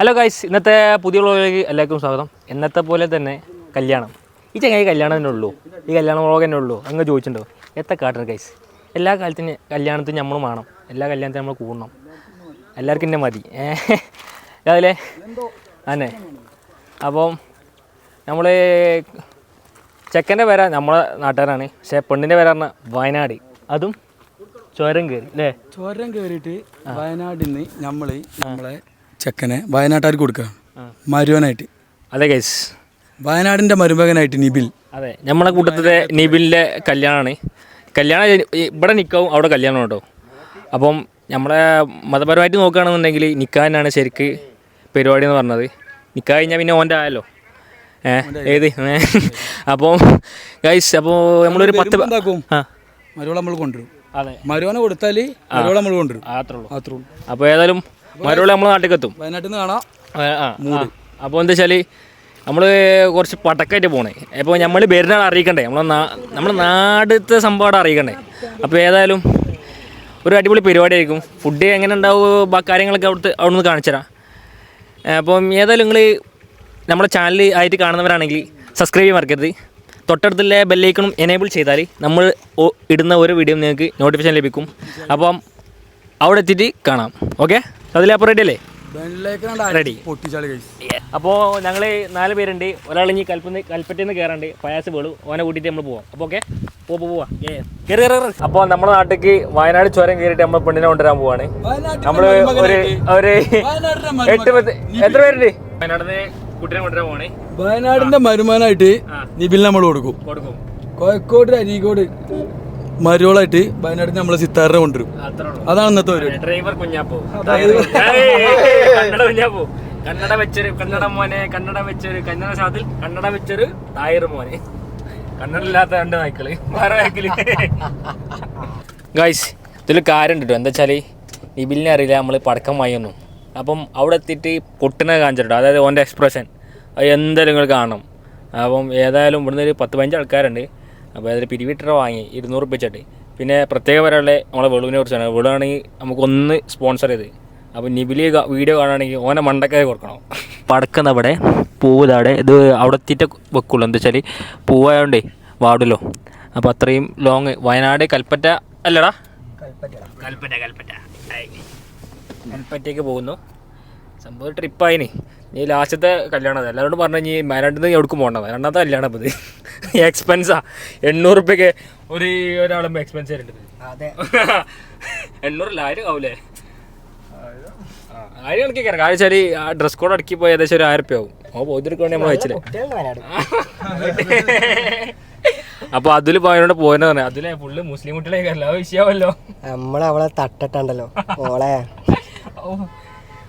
Hello guys ഇന്നത്തെ പുതിയ വ്ളോഗിലേക്ക് എല്ലാവർക്കും സ്വാഗതം. ഇന്നത്തെ പോലെ തന്നെ കല്യാണം. ഈ ചങ്ങായി കല്യാണം തന്നെ ഉള്ളൂ. ഈ കല്യാണ വ്ളോഗ് തന്നെ ഉള്ളൂ. അങ്ങ് ചോദിച്ചിട്ടുണ്ടോ? എത്ര കാട്ടണം ഗൈസ് എല്ലാ കാലത്തിന് കല്യാണത്തിന് നമ്മൾ വേണം എല്ലാ കല്യാണത്തിനും നമ്മൾ കൂടണം. എല്ലാവർക്കും എന്നെ മതി. രാവിലെ അന്നെ. അപ്പം നമ്മൾ ചെക്കന്റെ പേര നമ്മളെ നാട്ടുകാരാണ്. പക്ഷേ പെണ്ണിന്റെ പേര പറഞ്ഞാൽ വയനാട്. അതും ചുരം കയറി അല്ലേ? ചോരം കയറിയിട്ട് വയനാട്ടിൽ നിന്ന് നമ്മൾ നമ്മളെ ചെക്കനെ വയനാട്ടുകാർക്ക് കൊടുക്കുക. മരുവനായിട്ട്. അതെ ഗൈസ് വയനാടിന്റെ മരുമകനായിട്ട് നിബിൽ. അതെ നമ്മളെ കൂട്ടത്തിലെ നിബിലിന്റെ കല്യാണമാണ് കല്യാണം ഇവിടെ നിൽക്കാവും അവിടെ കല്യാണം കേട്ടോ. അപ്പം നമ്മളെ മതപരമായിട്ട് നോക്കുകയാണെന്നുണ്ടെങ്കിൽ നിക്കാനാണ് ശരിക്ക് പരിപാടി എന്ന് പറഞ്ഞത്. നിൽക്കാൻ കഴിഞ്ഞാൽ പിന്നെ ഓന്റെ ആയല്ലോ. ഏത്? അപ്പം ഗൈസ് അപ്പോൾ നമ്മളൊരു പത്ത് മരുവള നമ്മൾ കൊണ്ടുവരും. അതെ. മരുവനെ കൊടുത്താൽ മരുവള നമ്മൾ കൊണ്ടുവരും. അത്രേ ഉള്ളൂ. അത്രേ ഉള്ളൂ. അപ്പോൾ ഏതായാലും മരുള്ള നമ്മളെ നാട്ടിലേക്ക് എത്തും വയനാട്ടിൽ നിന്ന് കാണാം. അപ്പോൾ എന്താ വെച്ചാൽ നമ്മൾ കുറച്ച് പടക്കായിട്ട് പോണേ. അപ്പോൾ നമ്മൾ വരുന്നാൾ അറിയിക്കണ്ടേ? നമ്മളെ നാ നമ്മുടെ നാടത്തെ സംഭവം അറിയിക്കണ്ടേ? അപ്പോൾ ഏതായാലും ഒരു അടിപൊളി പരിപാടി ആയിരിക്കും ഫുഡ് എങ്ങനെ ഉണ്ടാവും കാര്യങ്ങളൊക്കെ അവിടുത്തെ അവിടെ നിന്ന് കാണിച്ചുതരാം അപ്പം ഏതായാലും നിങ്ങൾ നമ്മുടെ ചാനൽ ആയിട്ട് കാണുന്നവരാണെങ്കിൽ സബ്സ്ക്രൈബ് ചെയ്യാൻ മറക്കരുത്. തൊട്ടടുത്തുള്ള ബെല്ലൈക്കണും എനേബിൾ ചെയ്താൽ നമ്മൾ ഇടുന്ന ഓരോ വീഡിയോ നിങ്ങൾക്ക് നോട്ടിഫിക്കേഷൻ ലഭിക്കും. അപ്പം അവിടെ എത്തിയിട്ട് കാണാം. ഓക്കെ അതിലപ്പോൾ റെഡി അല്ലേ? കഴിച്ചു അപ്പോൾ ഞങ്ങൾ നാല് പേരുണ്ട്. ഒരാൾ ഇനി കൽപ്പന കൽപ്പറ്റയിൽ നിന്ന് കയറാണ്ട് പയാസ് വേളു. ഓനെ കൂട്ടിയിട്ട് നമ്മൾ പോവാം. അപ്പോൾ ഓക്കെ അപ്പൊ പോ, പോവാ. ഏ കയറി കയറി അപ്പോൾ നമ്മുടെ നാട്ടിലേക്ക് വയനാട് ചുരം കയറിയിട്ട് നമ്മൾ പെണ്ണിനെ കൊണ്ടുവരാൻ പോവാണ്. നമ്മൾ ഒരു ഒരു എട്ട് പത്ത് എത്ര പേരുണ്ട്? വയനാടിന് കുട്ടിനെ കൊണ്ടുവരാൻ പോവാണ്. വയനാടിന്റെ മരുമാനായിട്ട്. നിബിൽ നമ്മൾ കൊടുക്കും. കൊടുക്കും. കോഴിക്കോട് അരീക്കോട്. മരുവളായിട്ട് വയനാട്ടിൽ നമ്മളെ സിത്താറിനെ കൊണ്ടുവരും. അത്രേ ഉള്ളൂ. അതാണ് ഇന്നത്തെ ഒരു ഡ്രൈവർ കുഞ്ഞാപ്പോ. കുഞ്ഞാപ്പോ. കന്നഡ വെച്ചൊരു കന്നഡ മോനെ കന്നഡ വെച്ചൊരു കന്നഡ സാധിൽ കന്നഡ വെച്ചൊരു തായർ മോനെ. കന്നഡ ഇല്ലാത്ത രണ്ട് നായ്ക്കൾ. വേറെ നായ്ക്കൾ. ഗായ്സ് ഇതിൽ കാര്യം ഉണ്ട് കേട്ടോ എന്താ വെച്ചാൽ നിബിലിനെ അറിയില്ല നമ്മൾ പടക്കം വാങ്ങിയൊന്നും. അപ്പം അവിടെ എത്തിയിട്ട് പൊട്ടിനെ കാണിച്ചിട്ടോ അതായത് ഓന്റെ എക്സ്പ്രഷൻ അത് എന്തായാലും നിങ്ങൾ കാണണം. അപ്പം ഏതായാലും ഇവിടുന്ന് ഒരു പത്ത് പതിനഞ്ച് ആൾക്കാരുണ്ട്. അപ്പോൾ അതിൽ പിരിവിട്ടറ വാങ്ങി ഇരുന്നൂറ് വെച്ചിട്ട്. പിന്നെ പ്രത്യേക പറയാനുള്ള നമ്മളെ വെളുവിനെ കുറിച്ചാണ് വെളുവാണെങ്കിൽ നമുക്കൊന്ന് സ്പോൺസർ ചെയ്ത്. അപ്പോൾ നിബിലി വീഡിയോ കാണുകയാണെങ്കിൽ ഓനെ മണ്ടക്കായി കൊടുക്കണം. പടക്കുന്ന അവിടെ ഇത് അവിടെ എത്തിയിട്ട് വെക്കുള്ളൂ. എന്താ വെച്ചാൽ പൂവായതുകൊണ്ടേ വാടുമല്ലോ അപ്പോൾ അത്രയും ലോങ് വയനാട് കൽപ്പറ്റ അല്ലടാ? കൽപ്പറ്റ കൽപ്പറ്റ. കൽപ്പറ്റയ്ക്ക് പോകുന്നു. സംഭവം ട്രിപ്പായിന് നീ ലാസ്റ്റത്തെ കല്യാണം എല്ലാവരോടും പറഞ്ഞു നീ വയനാട്ടിൽ നിന്ന് എവിടേക്കും പോകണ്ട. രണ്ടാമത്തെ കല്യാണം അപ്പോൾ ഇത്. എക്സ്പെൻസാ എണ്ണൂറ് റുപ്യക്ക് ഒരു ഒരാളുമ്പോൾ എക്സ്പെൻസ് വരുന്നുണ്ട് അതെ. എണ്ണൂറില്ല ആയിരം ആവൂലേ? ആയിരം കണക്കി കയറാം കാരണം വെച്ചാൽ ആ ഡ്രസ് കോഡ് അടക്കി പോയി ഏകദേശം ഒരു ആയിരം ആവും. ഓ പോയിട്ടിരിക്കും നമ്മൾ വെച്ചില്ലേ? അപ്പൊ അതിൽ അപ്പോൾ അതിൽ പോയതുകൊണ്ട് പോയെന്ന് പറഞ്ഞു. അതിലെ ഫുള്ള് മുസ്ലിം കുട്ടികളെ എല്ലാ വിഷയമല്ലോ നമ്മളവളെ അവളെ തട്ടിട്ടുണ്ടല്ലോ. മോളെ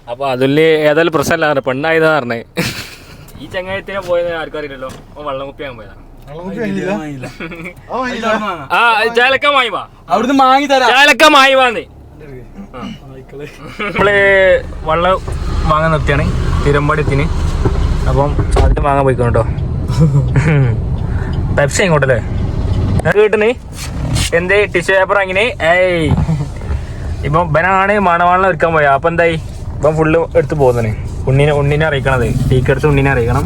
അപ്പൊ അതിൽ ഏതായാലും പ്രശ്നമല്ല പെണ്ണായതാ പറഞ്ഞേ. ഈ ചങ്ങായത്തിനെ പോയത്. ആർക്കും അറിയില്ലല്ലോ ഓ വെള്ളം കുപ്പിയാൻ പോയതാ ആ ചാലക്ക മായി വാ. അവിടുന്ന് മാങ്ങി തരാം. ചാലക്ക നമ്മൾ വെള്ളം വാങ്ങാൻ നിർത്തിയാണ്. തിരുമ്പടത്തിന് അപ്പം അതിന് വാങ്ങാൻ പോയിക്കോട്ടോ പെപ്സി ഇങ്ങോട്ടല്ലേ കേട്ടിന് എന്തേ? ടിഷ്യൂ പേപ്പർ അങ്ങനെ ഏയ്. ഇപ്പം ബനാണ് മണവാളിനെ ഒരുക്കാൻ പോയാ. അപ്പൊ എന്തായി? ഇപ്പം ഫുള്ള് എടുത്ത് പോകുന്നതിന് ഉണ്ണിനെ ഉണ്ണിനെ അറിയിക്കണത്. ടീക്കെടുത്ത് ഉണ്ണിനെ അറിയിക്കണം.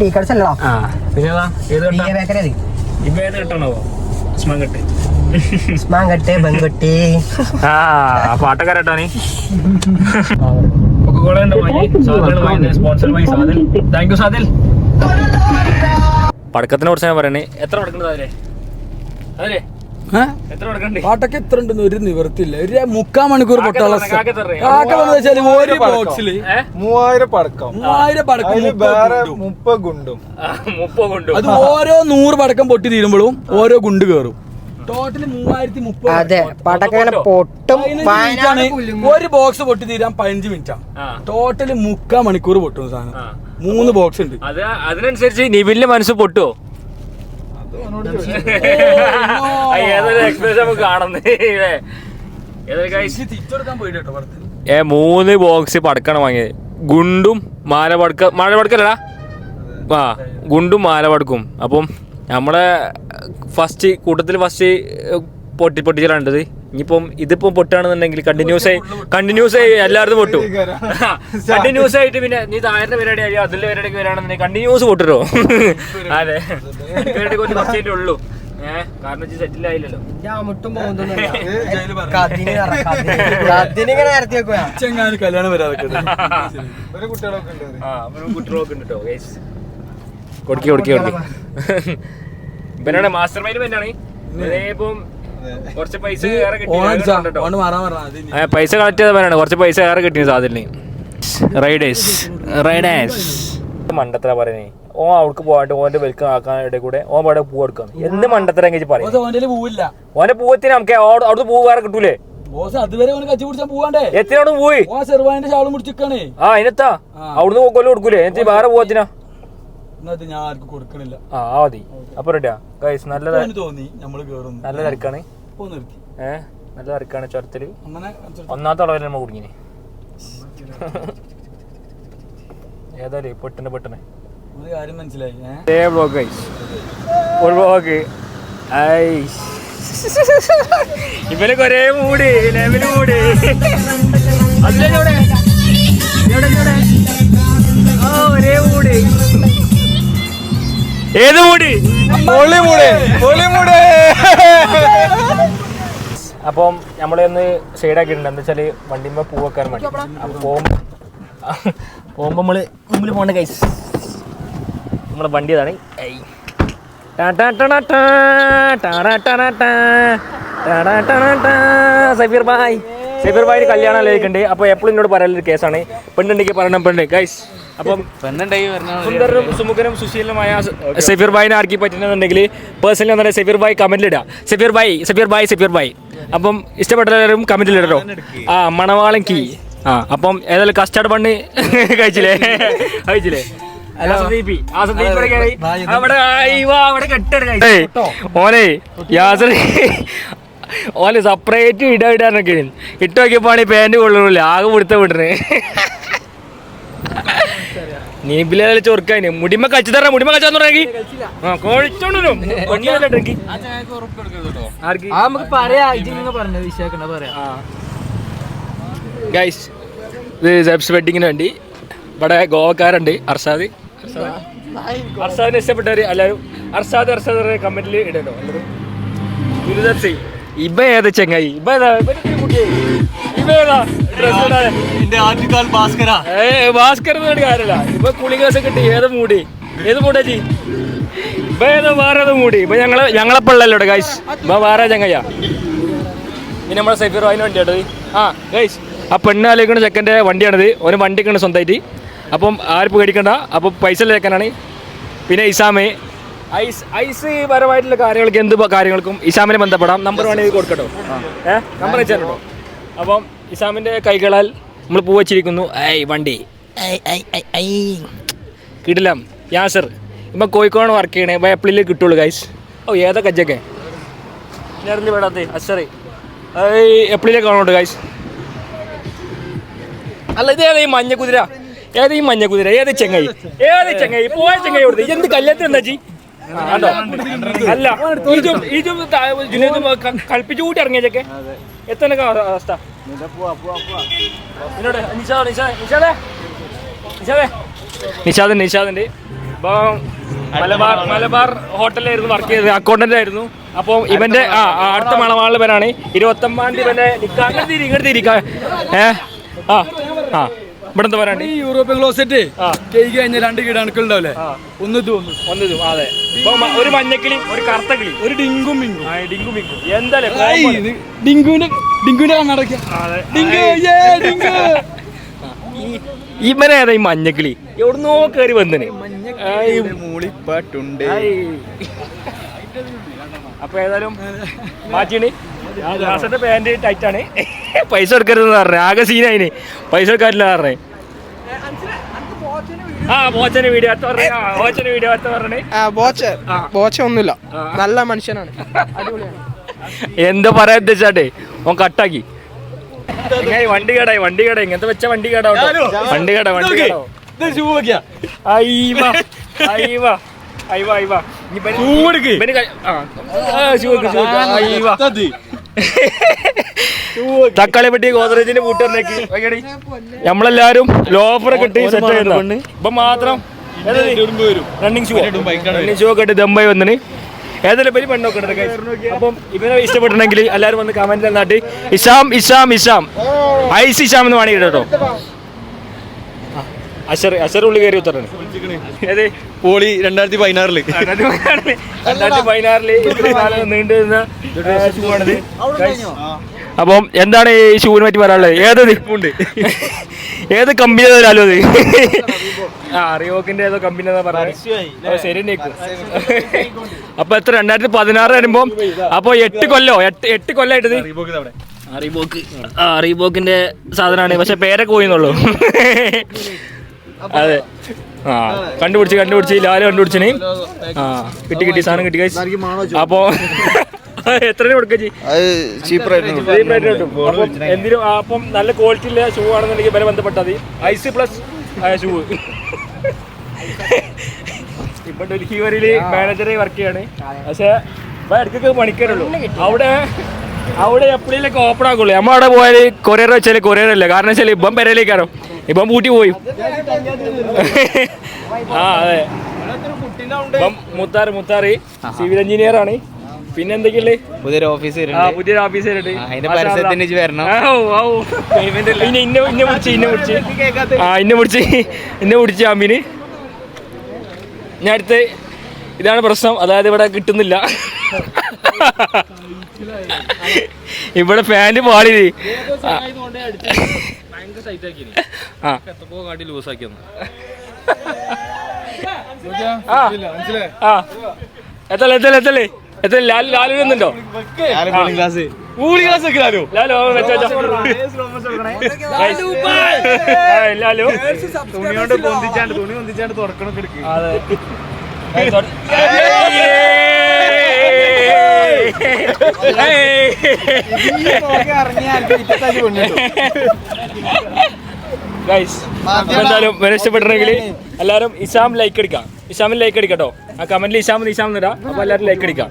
ഡീ അല്ലോ ആ പിന്നെ ഏത് കെട്ടാ? ബേക്കറി ഇപ്പൊ ഏത് കെട്ടാണോ സ്മങ്കട്ട് സ്മാങ്കട്ടെ ബെങ്കട്ടി ആ പാട്ടൊക്കെ കേട്ടോനി കൊക്കക്കോള ഉണ്ട് വാങ്ങി sponsor by Sadil thank you Sadil പടക്കത്തിനെ കുറിച്ച് ഞാൻ പറയണേ. എത്ര പടക്കണ്ടത് അതിലെ അതിലെ പാട്ടൊക്കെ എത്ര ഉണ്ടെന്ന് ഒരു നിവർത്തില്ല ഒരു മുക്കാൽ മണിക്കൂർ കാക്ക പൊട്ടാള പറഞ്ഞെ, കാക്ക വന്നു വെച്ചാൽ ഒരു ബോക്സിൽ മൂവായിരം പടക്കം. മൂവായിരം പടക്കം അതിൽ മുപ്പത് ഗുണ്ടും. മുപ്പത് ഗുണ്ടും. അത് ഓരോ നൂറ് പടക്കം പൊട്ടി തീരുമ്പോഴും ഓരോ ഗുണ്ട് കയറും അതെ പടക്കങ്ങനെ പൊട്ടും ഒരു ബോക്സ് പൊട്ടി തീരാൻ പതിനഞ്ച് മിനിറ്റ്. ആ. ടോട്ടൽ മുക്കാൽ മണിക്കൂർ പൊട്ടും സാധനം. മൂന്ന് ബോക്സ് ഉണ്ട്. അത് അതിനനുസരിച്ച് നിവിലിന്റെ മനസ്സ് പൊട്ടുവോ? ആ, ഏതൊരു എക്സ്പ്രഷൻ നമുക്ക് കാണുന്നേ ഏ മൂന്ന് ബോക്സ് പടക്കാണ് വാങ്ങിയത്. ഗുണ്ടും മാല പടക്ക മാല പടക്കല്ലടാ ആ ഗുണ്ടും മാല പടക്കും അപ്പം നമ്മളെ ഫസ്റ്റ് കൂട്ടത്തിൽ ഫസ്റ്റ് പൊട്ടി പൊട്ടിച്ചാലുണ്ടത് ഇനിയിപ്പം ഇതിപ്പം പൊട്ടാണെന്നുണ്ടെങ്കിൽ കണ്ടിന്യൂസ് ആയി കണ്ടിന്യൂസ് ആയി എല്ലാവരും പൊട്ടു. കണ്ടിന്യൂസ് ആയിട്ട് പിന്നെ നീ താഴത്തെ പരിപാടി ആയി അതിലെ പരിപാടിക്ക് വരാണെന്നുണ്ടെങ്കിൽ കണ്ടിന്യൂസ് പൊട്ടിട്ടോ അതെ. പരിപാടി കുറച്ചേ ഉള്ളൂ. ഏഹ് കാരണം സെറ്റിൽ ആയില്ലല്ലോ മുട്ടും കല്യാണം വരാതൊക്കെ കുട്ടികളൊക്കെ ഉണ്ട് കേട്ടോ കൊടുക്കി കൊടുക്കി കൊടുക്കി. ഇവനാണ് മാസ്റ്റർ മൈൻഡ് ഇപ്പം കുറച്ച് പൈസ ഏറെ കിട്ടി പൈസ കളക്ട് കുറച്ച് പൈസ ഏറെ കിട്ടിയ സാധനം റൈഡേഴ്സ് റൈഡേഴ്സ് മണ്ടത്തര പറയണേ ഓ അവർക്ക് പോവാട്ട് ഓന്റെ വെൽക്കം ആക്കാൻ ഇടയിൽ കൂടെ ഓൻ പാടെ പൂ എടുക്കാം എന്ത് മണ്ടത്തരം എങ്ങനെ പറയും ഓന്റെ പൂവത്തിന് നമുക്ക് അവിടെ അവിടുന്ന് പൂ വേറെ കിട്ടൂലേ? ബോസ് അതുവരെ ഓനെ കച്ചി പിടിച്ചാൻ പോവാണ്ടേ? എത്തിനോട് പോയി ഓ സെർവാനിന്റെ ഷാളും പിടിച്ചിക്കാണേ ആ അതിനെത്താ. അവിടുന്ന് കൊല്ലം കൊടുക്കൂലേ? എന്നിട്ട് വേറെ പൂവത്തിനാ? എന്നത് ഞാൻ ആർക്കും കൊടുക്കണില്ല. ആ ആ മതി. അപ്പൊ റെഡിയാ ഗൈസ് നല്ല തോന്നി നമ്മൾ കേറുന്നു. നല്ല തിരക്കാണ്. നിർത്തി. ഏ? നല്ല തിരക്കാണ് ചുരത്തിൽ. അങ്ങനെ. ഒന്നാമത്തെ അളവിൽ നമ്മ കുടുങ്ങിനെ. ഏതായാലും പെട്ടെന്ന് പെട്ടെന്ന് ഒരു കാര്യം മനസ്സിലായി ഗൈസ് ഒരു മൂടി ലെവൽ മൂട് അതിലെ ഇവിടെ ഇവിടെ ഇവിടെ ആ ഒരേ മൂട് ഏത് മൂടി? അപ്പം നമ്മളൊന്ന് സൈഡാക്കിയിട്ടുണ്ട്. എന്താ വെച്ചാൽ വണ്ടിമ്മ പൂവൊക്കെ വേണ്ടി അപ്പം പോകുമ്പോൾ പോകുമ്പോൾ നമ്മൾ മുമ്പിൽ പോകണ്ട കൈസ് നമ്മളെ വണ്ടി ഇതാണ്. ഐ. ടാ ടാ ടാ ടാ ടാ. ടാ ടാ ടാ ടാ ടാ. ടാ ടാ ടാ ടാ ടാ. സഫീർ ബായ് സഫീർ ഭായി കല്യാണം ആലോചിക്കുന്നുണ്ട് അപ്പോൾ എപ്പോഴും എന്നോട് പറയാനൊരു കേസാണ് പെണ്ണുണ്ടെങ്കിൽ പറയണം പെണ്ണ്. ഗൈസ് അപ്പം സുന്ദരനും സുമുഖനും സുശീലനുമായ സഫീർ ഭായിനെ ആർക്കി പറ്റുന്നുണ്ടെങ്കിൽ പേഴ്സണലി ഒന്നെ സഫീർ ഭായ് കമന്റിൽ ഇടാം സഫീർ ഭായ് സഫീർ ഭായ് സഫീർ ഭായ് അപ്പം ഇഷ്ടപ്പെട്ടവരും കമന്റിൽ ഇടട്ടോ ആ മണവാളൻ കീ. ആ അപ്പം ഏതായാലും കസ്റ്റാർഡ് ബണ്ണ് കഴിച്ചില്ലേ? കഴിച്ചില്ലേ? ഓനെ യാസർ ഓലെ സെപ്പറേറ്റ് ഇട ഇടാനൊക്കെ ഇട്ട് നോക്കിയപ്പോണ് പാന്റ് കൊള്ളൂല ആകെ കൊടുത്ത വിടണേ നീബിലെ ചൊറുക്കാന്? മുടിമ കച്ചു തരാം മുടിമ കച്ചാന്ന് തുടങ്ങി ആ കൊഴിച്ചോണ്ടല്ലോ നമുക്ക് പറയാ. ഗൈസ് ഇത് സെബ്സ് വെഡിങ്ങിന് വേണ്ടി ഇവിടെ ഗോവക്കാരുണ്ട് അർഷാദ് അർഷാദിന് ഇഷ്ടപ്പെട്ടവര് എല്ലാവരും അർഷാദ് അർഷാദ് കമന്റിൽ ഇടട്ടോ എല്ലാവരും ഇബ ഏതാ ചെങ്ങായി? ഇബ ഏതാ? ഇവ ഒരു ഏതാ ഡ്രസ് ഇടാതെ ഏ ഭാസ്കർ എന്ന് കാര്യമില്ല. ഇപ്പൊ കുളികാസ് മൂടി? ഏത് മൂടാ ജി മൂടി. ഇപ്പൊ ഞങ്ങളെ ഞങ്ങളെപ്പള്ളല്ലോ ഗൈസ് ഇപ്പൊ വേറെ ചങ്ങയ്യ. ഇനി നമ്മളെ സൈഫിർ അതിന് വണ്ടിയാട്ടത് ആ ഗൈസ് ആ പെണ്ണ് ആലോചിക്കുന്ന ചെക്കന്റെ വണ്ടിയാണിത്. ഒരു വണ്ടിയൊക്കെയാണ് സ്വന്തമായിട്ട്. അപ്പം ആരും പേടിക്കണ്ട. അപ്പം പൈസ ചെക്കനാണ്. പിന്നെ ഇസാമേ. ഐസ് ഐസ് പരമായിട്ടുള്ള കാര്യങ്ങൾക്ക് എന്ത് കാര്യങ്ങൾക്കും ഇസാമിനെ ബന്ധപ്പെടാം. നമ്പർ വേണമെങ്കിൽ കൊടുക്കട്ടോ. ഏഹ് നമ്പർ വെച്ചാൽ അപ്പം ഇസാമിന്റെ കൈകളാൽ നമ്മൾ പൂ വച്ചിരിക്കുന്നു. ഐ വണ്ടി. കിട്ടില്ല യാ സർ ഇപ്പൊ കിടിലം. യാസർ ഇപ്പം കോഴിക്കോട് വർക്ക് ചെയ്യണേ. ഇപ്പം എപ്പിളിൽ കിട്ടുള്ളൂ ഗൈസ് ഓ ഏതാ കജ്ജൊക്കെ? നിറഞ്ഞു വേടാത്തേ അസറി എപ്പിളിലേക്ക് കാണുന്നുണ്ട് ഗൈസ് അല്ല ഇത് ഏതാ ഈ മഞ്ഞ കുതിര? ഏതാ ഈ മഞ്ഞ കുതിര? ഏത് ചെങ്ങായി? ഏത് ചെങ്ങായി? പോയ ചെങ്ങായി കൊടുത്തു. എന്ത് കല്യാണത്തിന് എന്താ ചി? അല്ല ഇതും ഇതും കൽപ്പിച്ചു കൂട്ടി ഇറങ്ങിയതൊക്കെ? എത്ര അവസ്ഥ? നിഷാദ് നിഷാദ് നിഷാദേ നിഷാദേ. നിഷാദ്. നിഷാദിന്റെ ഇപ്പം മലബാർ മലബാർ ഹോട്ടലിലായിരുന്നു വർക്ക് ചെയ്തത്. അക്കൗണ്ടന്റ് ആയിരുന്നു. അപ്പോൾ ഇവന്റെ ആ അടുത്ത മണവാളിന്റെ പേരാണ് ഇരുപത്തൊമ്പതാം തീയതി ഇവന്റെ നിക്കാ ഇങ്ങോട്ട് തിരി ഇങ്ങോട്ട് തിരിക്കാ ഏ? ആ ആ. ഇവിടെ എന്താ പറയാണ്ട് ഈ യൂറോപ്യൻ ക്ലോസറ്റ്. കേക്ക് കഴിഞ്ഞ രണ്ട് കീടണുക്കളുണ്ടാവില്ലേ ഒന്ന് ഇത് ഒന്ന്. ഒന്ന് ഇതും അതെ. ഒരു മഞ്ഞക്കിളി ഒരു കറുത്ത കിളി. ഒരു ഡിങ്കും മിങ്കും. ആ, ഡിങ്കു മിങ്കു. എന്തായാലും. ഡിങ്കുവിന്റെ ഡിങ്കുവിന്റെ കണ്ണടക്ക അതെ. ഡിങ്കു ഏ ഡിങ്കു. ഈ- ഇവനെ ഏതാ ഈ മഞ്ഞക്കിളി? എവിടുന്നോ കയറി വന്നിന്. മൂളിപ്പാട്ടുണ്ട്. അപ്പൊ ഏതായാലും മാറ്റിയാണ്. ദാസന്റെ പാന്റ് ടൈറ്റ് ആണ്. പൈസ എടുക്കരുതെന്ന് പറഞ്ഞു. ആകെ സീനായിന് പൈസ എടുക്കാറില്ല പറഞ്ഞേ. ആ വീഡിയോ വീഡിയോ അടുത്ത പറഞ്ഞേ. ബോച്ച. ബോച്ച ഒന്നുമില്ല. നല്ല മനുഷ്യനാണ്. എന്താ പറയാ ഉദ്ദേശാട്ടെ ഓൻ കട്ടാക്കി. വണ്ടി കേടായി വണ്ടി കട? ഇങ്ങനത്തെ വെച്ച വണ്ടി കേടാ വണ്ടി കട വണ്ടി തക്കാളി പെട്ടി ഗോദ്രേജിന്റെ കൂട്ടുകാരനേക്ക് നമ്മളെല്ലാരും ലോഫർ കിട്ടി സെറ്റ് ചെയ്യുന്ന ഇപ്പൊ മാത്രം റണ്ണിങ് ഷൂ റണ്ണിങ് ഷൂ ഒക്കെ ഇട്ട് ദമ്പായി വന്നിന്. ഏതെങ്കിലും പേര് പെണ്ണൊക്കെ ഉണ്ട്. അപ്പം ഇവനെ ഇഷ്ടപ്പെട്ടിട്ടുണ്ടെങ്കിൽ എല്ലാവരും വന്ന് കമന്റ് തന്നാട്ട് ഇഷാം ഇഷാം ഇഷാം ഐസ് ഇഷാം എന്ന് വേണമെങ്കിൽ കേട്ടോ. അഷർ അഷർ ഉള്ളി കയറി ഉത്തരാണ് അതെ പോളി രണ്ടായിരത്തി പതിനാറിൽ. രണ്ടായിരത്തി പതിനാറിൽ. നീണ്ടുവരുന്ന കാലം നീണ്ടു നിന്ന ഷൂ ആണിത് അപ്പം എന്താണ് ഈ ഷൂവിനെ പറ്റി പറയാനുള്ളത്? ഏതത് ഏത് കമ്പനി തരാലോ അത്? ആ റിയോക്കിന്റെ ഏതോ കമ്പനി ശരി അപ്പൊ എത്ര? രണ്ടായിരത്തി പതിനാറ് വരുമ്പോ അപ്പൊ എട്ട് കൊല്ലോ എട്ട് എട്ട് കൊല്ലായിട്ടത് ആ, റീബോക്ക് ആ റീബോക്കിന്റെ സാധനമാണ്. പക്ഷെ പേരൊക്കെ പോയിന്നുള്ളൂ. അതെ. ആ കണ്ടുപിടിച്ച് കണ്ടുപിടിച്ച് ലാൽ കണ്ടുപിടിച്ചിന്. ആ കിട്ടി കിട്ടി സാധനം കിട്ടി. അപ്പോ എത്ര കൊടുക്കുക എന്തിനും അപ്പം നല്ല ക്വാളിറ്റി ഉള്ള ഷൂ ആണെന്നുണ്ടെങ്കിൽ വില ബന്ധപ്പെട്ടാൽ മതി. ഐസ് പ്ലസ് ഷൂ ഇപ്പൊ ഡൽഹിവരിൽ മാനേജറായി വർക്ക് ചെയ്യാണ്. പക്ഷെ ഇപ്പൊ ഇടയ്ക്കൊക്കെ പണിക്കാരുള്ളൂ. അവിടെ അവിടെ എപ്പോഴേലൊക്കെ ഓപ്പൺ ആക്കുള്ളൂ. നമ്മ അവിടെ പോയാൽ കൊറിയർ വെച്ചാൽ കൊറിയർ അല്ല? കാരണം വെച്ചാൽ ഇപ്പം പെരയിലേക്കാണോ ഇപ്പം പൂട്ടി പോയി. ആ അതെ. ഇപ്പം മുത്താറ് മുത്താറ്. സിവിൽ എഞ്ചിനീയർ ആണ്. പിന്നെ എന്തൊക്കെയല്ലേ പുതിയൊരു ഓഫീസ് പുതിയൊരു അതിന്റെ പരസ്യത്തിന് ഇജ്ജ് വരണം. ഇന്നെ ഇന്നെ ഇന്നെ പിടിച്ച് ഇന്നെ ആ ഇന്നെ ഇന്നെ അമ്മിന് ഞാൻ അടുത്ത് ഇതാണ് പ്രശ്നം. അതായത് ഇവിടെ കിട്ടുന്നില്ല. ഇവിടെ പാന്റ് ആ. ആ. ആ. എത്തല്ലേ എത്തല്ലേ എത്തല്ലേ? എത്തല്ലേ ലാലു ലാലു വരുന്നുണ്ടോ ക്ലാസ് ഊളി ക്ലാസ് വെക്കലാലോ ലാലു. വെച്ചോ ലാലു? തുണി കൊണ്ട് പൊന്തിച്ചാണ്ട് തുണി പൊന്തിച്ചാണ്ട് തുറക്കണൊക്കെ എടുക്കും. എന്തായാലും ഇഷ്ടപ്പെട്ടിട്ടുണ്ടെങ്കിൽ എല്ലാവരും ഇഷാം ലൈക്ക് എടുക്കാം. ഇഷാമിൽ ലൈക്ക് അടിക്കട്ടോ ആ കമന്റിൽ ഇഷാം ഇഷാം എന്നിടാം അപ്പൊ എല്ലാവരും ലൈക്ക് അടിക്കാം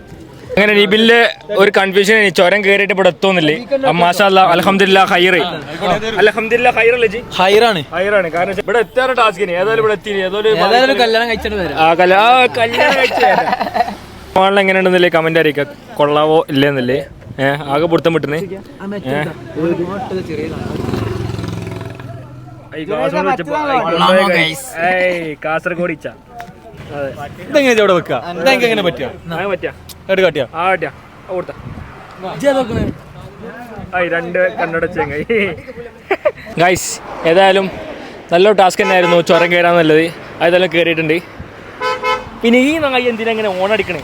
അങ്ങനെ നിബിലിന്റെ ഒരു കൺഫ്യൂഷൻ ചുരം കയറിയിട്ട് ഇവിടെ എത്തുന്നില്ലേ? മാഷാല്ല അലഹമില്ല ഹൈറ് അലഹമില്ല ഹൈറല്ലേ ജി? ഹൈറാണ് ഹൈറാണ് കാരണം ഇവിടെ എത്താറ് ടാസ്കിന് ഏതായാലും ഇവിടെ എത്തി ഏതായാലും കല്യാണം കഴിച്ചിട്ട് എങ്ങനെ എങ്ങനെയുണ്ടെന്നില്ലേ കമന്റ് അറിയിക്ക കൊള്ളാവോ ഇല്ലെന്നല്ലേ? ഏഹ് ആകെ പൊടുത്തം വിട്ടുന്നേ. കാസർഗോഡ് ഇച്ച. ഇതെങ്ങനെ ഇവിടെ വെക്കുക ഇതെങ്ങനെ എങ്ങനെ പറ്റിയാ? എടുത്ത് കാട്ടിയാ? രണ്ട് കണ്ണട ചെങ്ങായി ഗൈസ് ഏതായാലും നല്ലൊരു ടാസ്ക് തന്നെയായിരുന്നു ചുരം കയറാൻ നല്ലത്. അതെല്ലാം കയറിയിട്ടുണ്ട്. പിന്നെ ഈ നായി എന്തിനാ ഇങ്ങനെ ഓണടിക്കണേ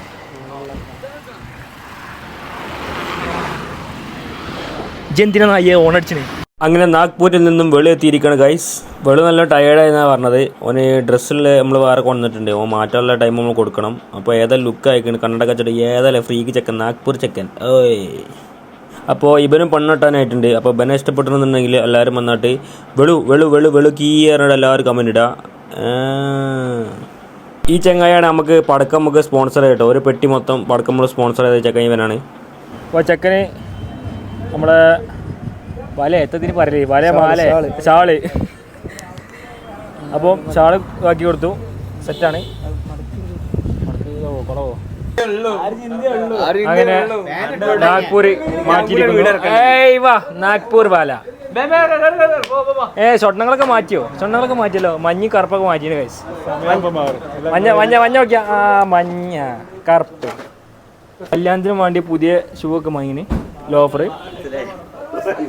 ജെന്തിനാ നായി ഓണടിച്ചണേ അങ്ങനെ നാഗ്പൂരിൽ നിന്നും വെളി എത്തിയിരിക്കുകയാണ് ഗൈസ് വെളി നല്ല ടയേർഡായെന്നാണ് പറഞ്ഞത്. ഓന് ഡ്രസ്സിൽ നമ്മൾ വേറെ കൊണ്ടിട്ടുണ്ട് ഓ മാറ്റാനുള്ള ടൈം നമ്മൾ കൊടുക്കണം. അപ്പോൾ ഏതാ ലുക്ക് അയക്കണം കണ്ണട കച്ചട ഏതായാലും ഫ്രീക്ക് ചെക്കൻ നാഗ്പൂർ ചെക്കൻ. ഓയ്. അപ്പോൾ ഇവനും പെണ്ണെട്ടാനായിട്ടുണ്ട് അപ്പോൾ ഇവനെ ഇഷ്ടപ്പെട്ടിരുന്നുണ്ടെങ്കിൽ എല്ലാവരും വന്നിട്ട് വെളു വെളു വെളു വെളു കീ പറഞ്ഞിട്ട് എല്ലാവരും കമന്റ് ഇടുക. ഈ ചെങ്ങായാണ് നമുക്ക് പടക്കം നമുക്ക് സ്പോൺസർ ആയിട്ടോ ഒരു പെട്ടി മൊത്തം പടക്കം നമ്മൾ സ്പോൺസർ ചെയ്ത ചെക്കൻ ഇവനാണ്. അപ്പോൾ ചെക്കന് നമ്മളെ വല എത്തതിന് പറയലേ വല മാല ഷാൾ. അപ്പം ഷാൾ ആക്കി കൊടുത്തു. സെറ്റാണ്. അങ്ങനെ നാഗ്പൂർ മാറ്റിയിരിക്കുന്നു. നാഗ്പൂർ വാല. ഏ സ്വർണങ്ങളൊക്കെ മാറ്റിയോ? സ്വർണങ്ങളൊക്കെ മാറ്റിയല്ലോ. മഞ്ഞ കറുപ്പൊക്കെ മാറ്റിയത് കൈസ് മഞ്ഞ മഞ്ഞ മഞ്ഞ നോക്കിയ. ആ മഞ്ഞ കറുപ്പ്. കല്യാണത്തിന് വേണ്ടി പുതിയ ഷൂ ഒക്കെ വാങ്ങിന്. ലോഫർ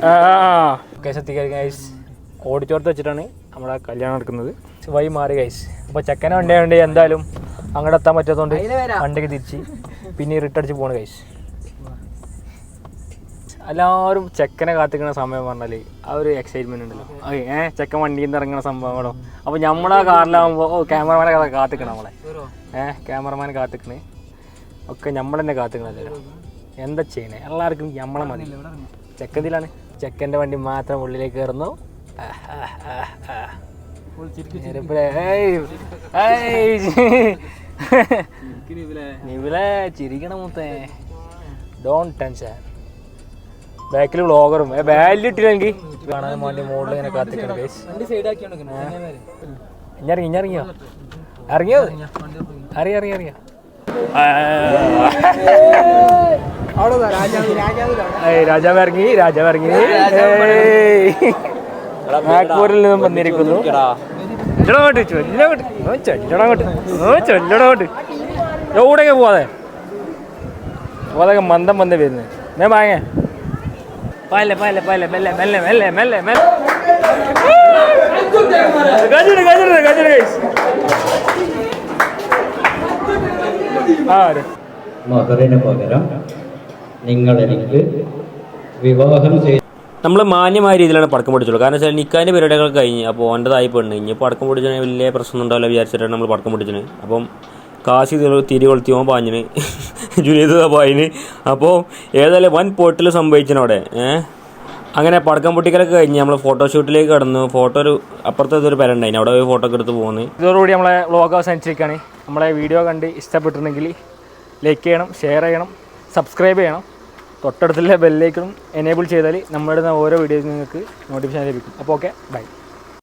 ആ കേസ് എത്തിക്കാൻ ഗൈസ് ഓടിച്ചോർത്ത് വെച്ചിട്ടാണ് നമ്മുടെ കല്യാണം നടക്കുന്നത്. വൈ മാറി ഗൈസ് അപ്പോൾ ചെക്കനെ വണ്ടി വേണ്ടി എന്തായാലും അങ്ങോട്ട് എത്താൻ പറ്റാത്തതുകൊണ്ട് വണ്ടിക്ക് തിരിച്ച് പിന്നെ റിട്ടടിച്ച് പോണ് ഗൈസ് എല്ലാവരും ചെക്കനെ കാത്തിക്കുന്ന സമയം പറഞ്ഞാൽ ആ ഒരു എക്സൈറ്റ്മെന്റ് ഉണ്ടല്ലോ. ഓക്കെ ഏഹ് ചെക്കൻ വണ്ടിയിൽ നിന്ന് ഇറങ്ങുന്ന സംഭവങ്ങളോ? അപ്പോൾ നമ്മളാ കാറിലാവുമ്പോ ഓ ക്യാമറമാനെ കാത്തിക്കണം നമ്മളെ. ഏഹ് ക്യാമറമാനെ കാത്തിക്കണേ. ഒക്കെ നമ്മൾ തന്നെ കാത്തിക്കണല്ലോ? എന്താ ചെയ്യണേ? എല്ലാവർക്കും നമ്മളെ മതി. ചെക്കതിലാണ് ചെക്കന്റെ വണ്ടി മാത്രം ഉള്ളിലേക്ക് കയറുന്നു. നിവിലെ. ചിരിക്കണം മുത്തേ. ഡോൺ ടെൻഷൻ ബാക്കിൽ വ്ളോഗറും വാല്യൂ ഇട്ടില്ലെങ്കിൽ കാണാൻ മോന്റെ മുകളിൽ ഇങ്ങനെ കാത്തിക്കണം ഇഞ്ഞിറങ്ങി ഇഞ്ഞിറങ്ങിയോ? ഇറങ്ങിയോ? അറിയാം അറിയാം അറിയ. രാജാവ് ഇറങ്ങി രാജാവ് ഇറങ്ങി. നാഗ്പൂരിൽ നിന്നും വന്നിരിക്കുന്നു. ചൊല്ലടോട്ട് ചൊല്ലടോട്ട് ഓ ചൊല്ലടോട്ട് ഓ ചൊല്ലടോട്ട് എവിടെയൊക്കെ പോവാതെ? പോതൊക്കെ മന്ദം വന്ന് വരുന്നത് ഞാൻ വാങ്ങേ. പല്ല പല്ല പല്ല മെല്ലെ മെല്ലെ മെല്ലെ മെല്ലെ മെല്ലെ. ഗജുണ്ട് ഗജുണ്ട് ഗജുണ്ട് ഗൈസ് മഹറിന് പകരം നിങ്ങൾ എനിക്ക് വിവാഹം ചെയ്ത്. നമ്മൾ മാന്യമായ രീതിയിലാണ് പടക്കം പൊട്ടിച്ചുള്ളൂ കാരണം വെച്ചാൽ നിൽക്കാന്റെ പരിപാടികൾ കഴിഞ്ഞ് അപ്പോൾ ഓന്റെതായി പെണ്ണ്. ഇനി പടക്കം പൊട്ടിച്ചാൽ വലിയ പ്രശ്നം ഉണ്ടാവില്ല വിചാരിച്ചിട്ടാണ് നമ്മൾ പടക്കം പൊട്ടിച്ചത്. അപ്പം കാശി തിരി കൊളുത്തിയോ പാഞ്ഞിന്. ജുലീത പായിന് അപ്പോൾ ഏതായാലും വൻ പൊട്ടിൽ സംഭവിച്ചിനവിടെ ഏഹ് അങ്ങനെ പടക്കം പൊട്ടിക്കലൊക്കെ കഴിഞ്ഞ് നമ്മൾ ഫോട്ടോഷൂട്ടിലേക്ക് കടന്നു. ഫോട്ടോ ഒരു അപ്പുറത്തെ ഒരു പെര അവിടെ പോയി ഫോട്ടോ ഒക്കെ എടുത്ത് പോകുന്നു ഇതോടുകൂടി നമ്മളെ വ്ളോഗ് അവസാനിച്ചിരിക്കുകയാണ് നമ്മളെ വീഡിയോ കണ്ട് ഇഷ്ടപ്പെട്ടിട്ടുണ്ടെങ്കിൽ ലൈക്ക് ചെയ്യണം ഷെയർ ചെയ്യണം സബ്സ്ക്രൈബ് ചെയ്യണം. തൊട്ടടുത്തുള്ള ബെല്ലേക്കും എനേബിൾ ചെയ്താൽ നമ്മളിടുന്ന ഓരോ വീഡിയോയും നിങ്ങൾക്ക് നോട്ടിഫിക്കേഷൻ ലഭിക്കും. അപ്പോൾ ഓക്കെ ബൈ